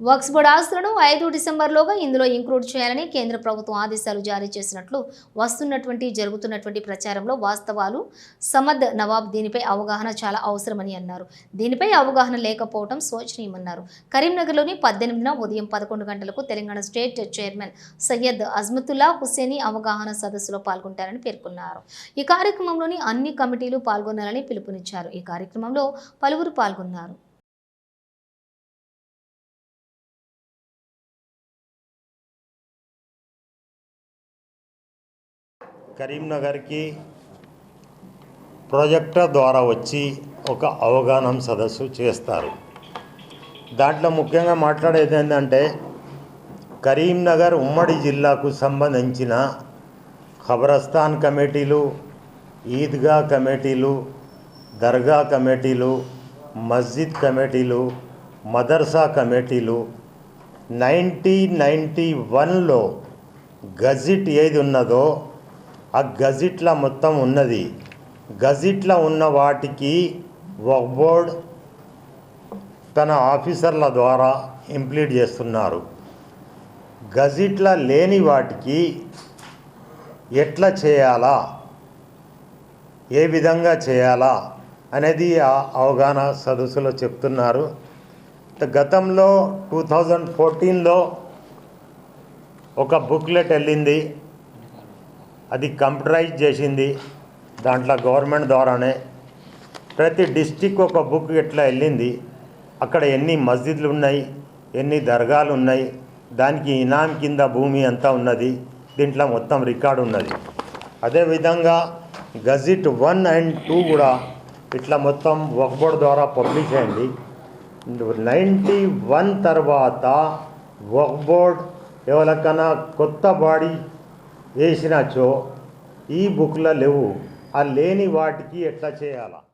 Waqf board ఆస్తులను ఐదు డిసెంబర్లోగా ఇందులో ఇంక్లూడ్ చేయాలని కేంద్ర ప్రభుత్వం ఆదేశాలు జారీ చేసినట్లు వస్తున్నటువంటి జరుగుతున్నటువంటి ప్రచారంలో వాస్తవాలు సమద్ నవాబ్ దీనిపై అవగాహన చాలా అవసరమని అన్నారు. దీనిపై అవగాహన లేకపోవడం శోచనీయమన్నారు. కరీంనగర్లోని పద్దెనిమిదిన ఉదయం పదకొండు గంటలకు తెలంగాణ స్టేట్ చైర్మన్ సయ్యద్ అజ్మతుల్లా హుస్సేని అవగాహన సదస్సులో పాల్గొంటారని పేర్కొన్నారు. ఈ కార్యక్రమంలోని అన్ని కమిటీలు పాల్గొనాలని పిలుపునిచ్చారు. ఈ కార్యక్రమంలో పలువురు పాల్గొన్నారు. కరీంనగర్కి ప్రాజెక్టర్ ద్వారా వచ్చి ఒక అవగాహన సదస్సు చేస్తారు. దాంట్లో ముఖ్యంగా మాట్లాడేది ఏంటంటే కరీంనగర్ ఉమ్మడి జిల్లాకు సంబంధించిన ఖబరస్థాన్ కమిటీలు ఈద్గా కమిటీలు దర్గా కమిటీలు మస్జిద్ కమిటీలు మదర్సా కమిటీలు నైన్టీన్ నైంటీ వన్లో గజిట్ ఏది ఉన్నదో ఆ గజిట్లో మొత్తం ఉన్నది. గజిట్లో ఉన్న వాటికి వక్ బోర్డ్ తన ఆఫీసర్ల ద్వారా ఇంప్లీట్ చేస్తున్నారు. గజిట్ల లేని వాటికి ఎట్లా చేయాలా? ఏ విధంగా చేయాలా? అనేది ఆ అవగాహన సదస్సులో చెప్తున్నారు. గతంలో టూ థౌజండ్ ఫోర్టీన్లో ఒక బుక్లెట్ వెళ్ళింది. అది కంప్యూటరైజ్ చేసింది దాంట్లో గవర్నమెంట్ ద్వారానే. ప్రతి డిస్టిక్ ఒక బుక్ ఇట్లా వెళ్ళింది అక్కడ ఎన్ని మస్జిద్లు ఉన్నాయి ఎన్ని దర్గాలు ఉన్నాయి దానికి ఇనాం కింద భూమి అంతా ఉన్నది దీంట్లో మొత్తం రికార్డు ఉన్నది. అదేవిధంగా గజిట్ వన్ అండ్ టూ కూడా ఇట్లా మొత్తం వక్బోర్డ్ ద్వారా పబ్లిష్ అయింది. నైంటీ వన్ తర్వాత వక్బోర్డ్ ఎవరికైనా కొత్త బాడీ వేసినచో ఈ బుక్లో లేవు. ఆ లేని వాటికి ఎట్లా చేయాలా?